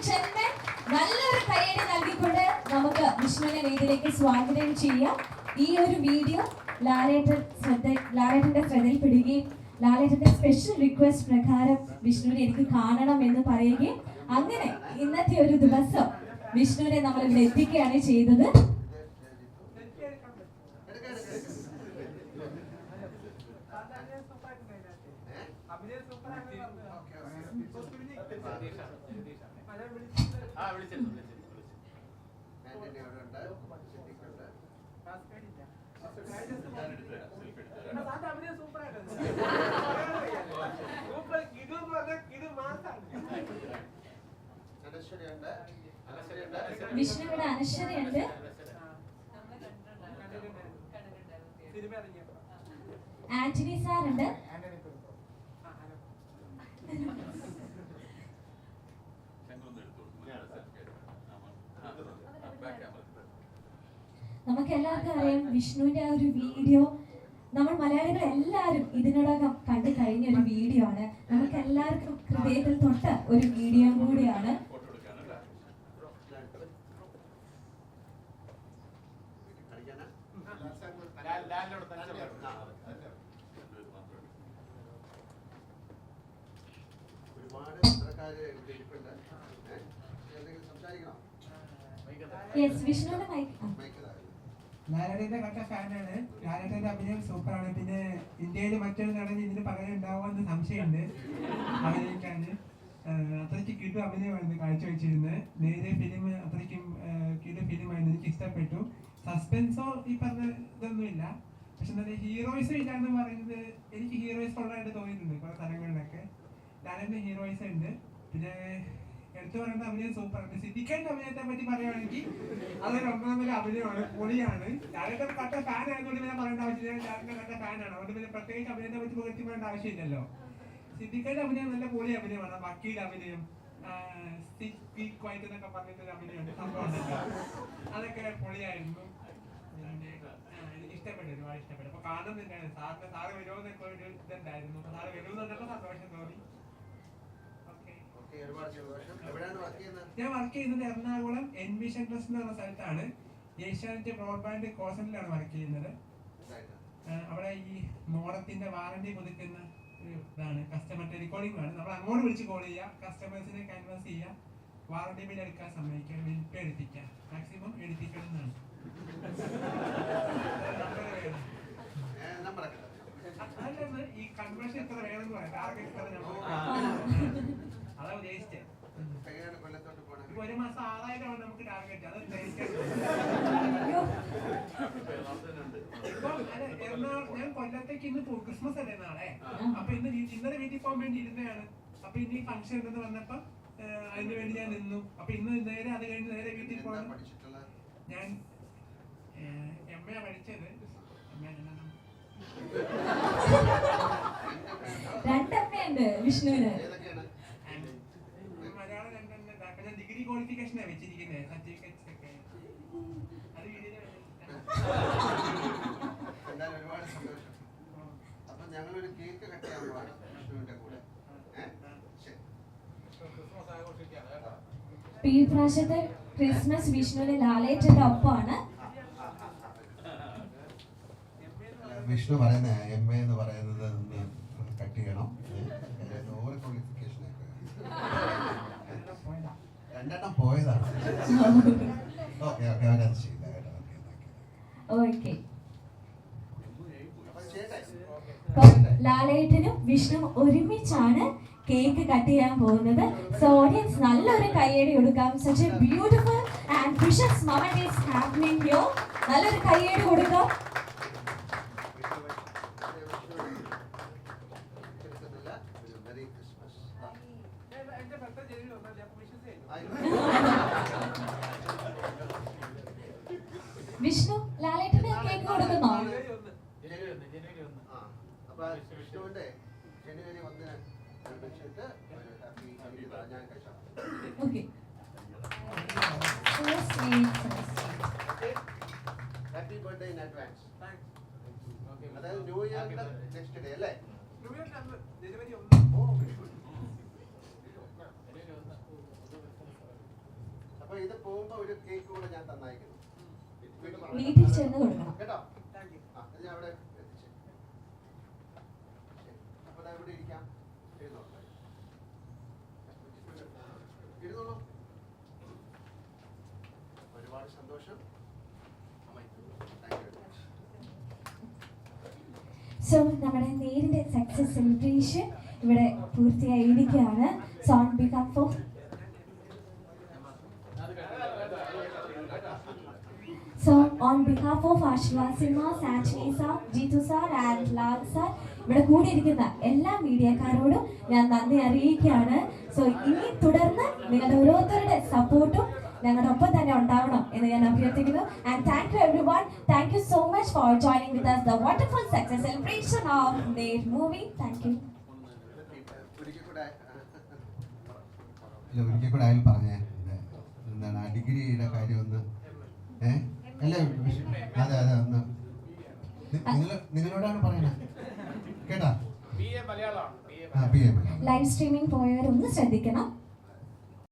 And നല്ലൊരു കയ്യടി നൽകിക്കൊണ്ട് നമുക്ക് വിഷ്ണുവിനെ വേദിയിലേക്ക് സ്വാഗതം ചെയ്യാം. ഈ ഒരു വീഡിയോ ലാലേട്ടൻ ശ്രദ്ധ ലാലേട്ടന്റെ ശ്രദ്ധയിൽപ്പെടുകയും ലാലേട്ടന്റെ സ്പെഷ്യൽ റിക്വസ്റ്റ് പ്രകാരം വിഷ്ണുവിനെ എനിക്ക് കാണണം എന്ന് പറയുകയും അങ്ങനെ ഇന്നത്തെ ഒരു ദിവസം വിഷ്ണുവിനെ നമ്മൾ ഇവിടെ എത്തിക്കുകയാണ് ചെയ്തത്. ആ വിളിച്ചിരുന്നു വിളിച്ചിരുന്നു വിഷ്ണുവിടെ അനശ്വരയുണ്ട്. ആന്റണി സാർ നമുക്ക് എല്ലാവർക്കും അറിയാം വിഷ്ണുവിന്റെ ആ ഒരു വീഡിയോ. നമ്മൾ മലയാളികൾ എല്ലാവരും ഇതിനോടകം കണ്ടു കഴിഞ്ഞ ഒരു വീഡിയോ ആണ്. നമുക്ക് എല്ലാവർക്കും ഹൃദയത്തിൽ തൊട്ട ഒരു വീഡിയോ കൂടിയാണ്. ഒരുപാട് പത്രക്കാര് ഇരിപ്പുണ്ട്. എന്തെങ്കിലും സംസാരിക്കണോ? യെസ് വിഷ്ണുവിന്റെ മൈക്ക് താഴെ. ഫാൻ കട്ട ഫാനാണ് ലാലേട്ടന്റെ അഭിനയം സൂപ്പറാണ് പിന്നെ ഇന്ത്യയിൽ മറ്റൊരു നടൻ ഇതിന് പകരം ഉണ്ടാവുമെന്ന് സംശയമുണ്ട്. അഭിനയിക്കാന്. ആഹ് അത്രയ്ക്ക് കിടു അഭിനയമായിരുന്നു കാഴ്ചവെച്ചിരുന്നത്. നേരെ ഫിലിം അത്രയ്ക്കും കിടു ഫിലിമായിരുന്നു എനിക്ക് ഇഷ്ടപ്പെട്ടു. സസ്പെൻസോ ഈ പറഞ്ഞ ഇതൊന്നുമില്ല. പക്ഷെ എന്താ ഹീറോയിസം ഇല്ല എന്ന് പറയുന്നത് എനിക്ക് ഹീറോയിസ് ഉള്ളതായിട്ട് തോന്നിയിട്ടുണ്ട്. കുറെ സ്ഥലങ്ങളിലൊക്കെ. ലാലേട്ടന്റെ ഹീറോയിസ് ഉണ്ട്. പിന്നെ എടുത്തു അഭിനയ അഭിനയം സൂപ്പറാണ് സിദ്ദിഖിന്റെ അഭിനയത്തെ പറ്റി പറയുകയാണെങ്കിൽ അതൊരു ഒന്നാമതൊരു അഭിനയമാണ് പൊളിയാണ്. ലാലേട്ടൻ കട്ട ഫാൻ ആയതുകൊണ്ട് പിന്നെ പറയേണ്ട ആവശ്യമില്ല. ലാലേട്ടൻ കട്ട ഫാനാണ് അതുകൊണ്ട് പിന്നെ പ്രത്യേകിച്ച് അഭിനയത്തെ പറ്റി പുകഴ്ത്തി പറയേണ്ട ആവശ്യമില്ലല്ലോ. സിദ്ദിഖിന്റെ അഭിനയം നല്ല പൊളി അഭിനയമാണ്. വക്കീൽ അഭിനയം എന്നൊക്കെ പറഞ്ഞിട്ടൊരു അഭിനയമുണ്ട്. അതൊക്കെ പൊളിയായിരുന്നു. ഇഷ്ടപ്പെട്ടു. ഒരുപാട് ഇഷ്ടപ്പെട്ടു. അപ്പൊ കാണുന്നുണ്ടായിരുന്നു. സാറിന് സാറ് വരുമെന്നൊക്കെ ഒരു ഇതുണ്ടായിരുന്നു. സാറ് വരുമെന്ന് പറഞ്ഞപ്പോ സന്തോഷം തോന്നി ഓക്കെ ഓക്കേ, ഒരുപാട് സന്തോഷം എവിടെയാണ് വർക്ക് ചെയ്യുന്നത് ഞാൻ വർക്ക് ചെയ്യുന്നത് എറണാകുളം എൻ ബി ട്രസ്റ്റ് എന്ന് പറഞ്ഞ സ്ഥലത്താണ്. ഏഷ്യാനെറ്റ് ബ്രോഡ്ബാൻഡ് കോസലിലാണ് വർക്ക് ചെയ്യുന്നത്. അവിടെ ഈ മോഡത്തിന്റെ വാറന്റി പുതുക്കുന്ന ഒരു ഇതാണ്. കസ്റ്റമർ ടെലികോളിംഗ് ആണ് നമ്മൾ അങ്ങോട്ട് വിളിച്ച് കോൾ ചെയ്യുക. കസ്റ്റമേഴ്സിനെ കൺവേഴ്സ് ചെയ്യുക. വാറന്റി ബിൽ എടുക്കാൻ സമ്മതിക്കുക. Bill pay എടുപ്പിക്കുക. മാക്സിമം എടുപ്പിക്കണം എന്നാണ്. അതല്ലെന്ന് ഈ കൺവേർഷൻ എത്ര വേണമെന്ന് പറയാം. ടാർഗറ്റ് എത്ര നമ്മൾ അതാ ഉദ്ദേശിച്ചത് എങ്ങനെയാണ് കൊല്ലത്തോട്ട് പോണത് ഇപ്പൊ ഒരു മാസം ആറായിരം ആണ് നമുക്ക് ടാർഗറ്റ് അത് ഉദ്ദേശിച്ചത് ഇപ്പൊ എറണാകുളത്ത് തന്നെ ഉണ്ട്. ഇപ്പം അല്ല, എറണാകുളം ഞാൻ കൊല്ലത്തേക്ക് ഇന്ന് പോകും ക്രിസ്മസ് അല്ലേ നാളെ അപ്പൊ ഇന്ന് ഇന്നലെ വീട്ടിൽ പോകാൻ വേണ്ടി ഇരുന്നതാണ് അപ്പൊ ഇനി ഫംഗ്ഷൻ ഉണ്ടെന്ന് വന്നപ്പോ അതിന് വേണ്ടി ഞാൻ നിന്നു അപ്പൊ ഇന്ന് നേരെ അത് കഴിഞ്ഞ് നേരെ വീട്ടിൽ പോകണം ഞാൻ എം എ പഠിച്ചത് MA രണ്ടെണ്ണം. രണ്ടമ്മയുണ്ട് വിഷ്ണുവിന് ക്വാളിഫിക്കേഷനാണ് വെച്ചിരിക്കുന്നത് സർട്ടിഫിക്കറ്റ്സ് ഒക്കെ അത് വീട്ടിൽ എന്തായാലും ഒരുപാട് സന്തോഷം. അപ്പൊ ഒരു കേക്ക് കട്ട് ചെയ്യാൻ പോവാണ്. വിഷ്ണുവിന്റെ കൂടെ. ഈ പ്രാവശ്യത്തെ ക്രിസ്മസ് വിഷ്ണുവിന് ലാലേറ്റന്റെ ഒപ്പമാണ്. വിഷ്ണു പറയുന്ന എം എ എന്ന് പറയുന്നത് ഒന്ന് കട്ട് ചെയ്യണം ഓവർ ക്വാളിഫിക്കേഷൻ പോയതാ രണ്ടെണ്ണം പോയതാണ് ഓക്കെ ഓക്കെ അവരത് ചെയ്യില്ല കേട്ടോ ഓക്കെ ഓക്കെ അപ്പൊ ചെയ്യട്ടെ അപ്പൊ ലാലേട്ടനും വിഷ്ണു ഒരുമിച്ചാണ് കേക്ക് കട്ട് ചെയ്യാൻ പോകുന്നത്. സോ ഓഡിയൻസ് നല്ലൊരു കയ്യടി കൊടുക്കാം. Such a beautiful and wishes moment is happening here നല്ലൊരു കയ്യടി കൊടുക്കാം. ക്രിസ്മസ് എന്റെ ബർത്ത്ഡേ ജനുവരി ഒന്നാം തീയതി അപ്പൊ വിഷസ് ചെയ്തു വിഷ്ണു ലാലേട്ടന് കേക്ക് കൊടുക്കുന്നോ ജനുവരി ഒന്ന് ജനുവരി ഒന്ന് ജനുവരി ഒന്ന് ആ അപ്പൊ വിഷ്ണുവിന്റെ ജനുവരി ഒന്നിന് വെച്ചിട്ട് ഒരു ഹാപ്പി ഞാൻ കഴിച്ചാൽ ഓക്കെ So ലാലേട്ടന് കേക്ക് കൊടുക്കുന്നോ? ഹാപ്പി ബർത്ത്ഡേ ഇൻ അഡ്വാൻസ് അതായത് ന്യൂ ഇയറിന്റെ നെക്സ്റ്റ് ഡേ അല്ലേ? ന്യൂ ഇയർ ജനുവരി ഒന്ന്. ഒന്ന് ഇത് പോകുമ്പോ ഒരു കേക്ക് കൂടെ ഞാൻ തന്നയക്കുന്നു വീട്ടിൽ. ചെന്ന് കൊടുക്കണം. അപ്പൊ ഒരുപാട് സന്തോഷം. സോ നമ്മുടെ നേരിന്റെ സക്സസ് സെലിബ്രേഷൻ ഇവിടെ പൂർത്തിയായിരിക്കുകയാണ് so on behalf of so on behalf of Ashwa Sinha സാച്ചിനി sir Jeethu sir and Lal sir ഇവിടെ കൂടിയിരിക്കുന്ന എല്ലാ മീഡിയക്കാരോടും ഞാൻ നന്ദി അറിയിക്കുകയാണ്. സോ ഇനി തുടർന്ന് നിങ്ങളുടെ ഓരോരുത്തരുടെ സപ്പോർട്ടും ഞങ്ങളുടെ ഒപ്പം തന്നെ ഉണ്ടാവണം എന്ന് ഞാൻ അഭ്യർത്ഥിക്കുന്നു. And thank you everyone thank you so much for joining with the wonderful success celebration of their movie thank you ഒരിക്കൽ കൂടെ അയാൾ പറഞ്ഞേ. എന്താണ് ആ ഡിഗ്രിയുടെ കാര്യം ഒന്ന് അല്ല അതെ അതെ ഒന്ന് നിങ്ങളോടാണ് കേട്ടാ? ലൈവ് സ്ട്രീമിംഗ് പോയവരൊന്ന് ശ്രദ്ധിക്കണം.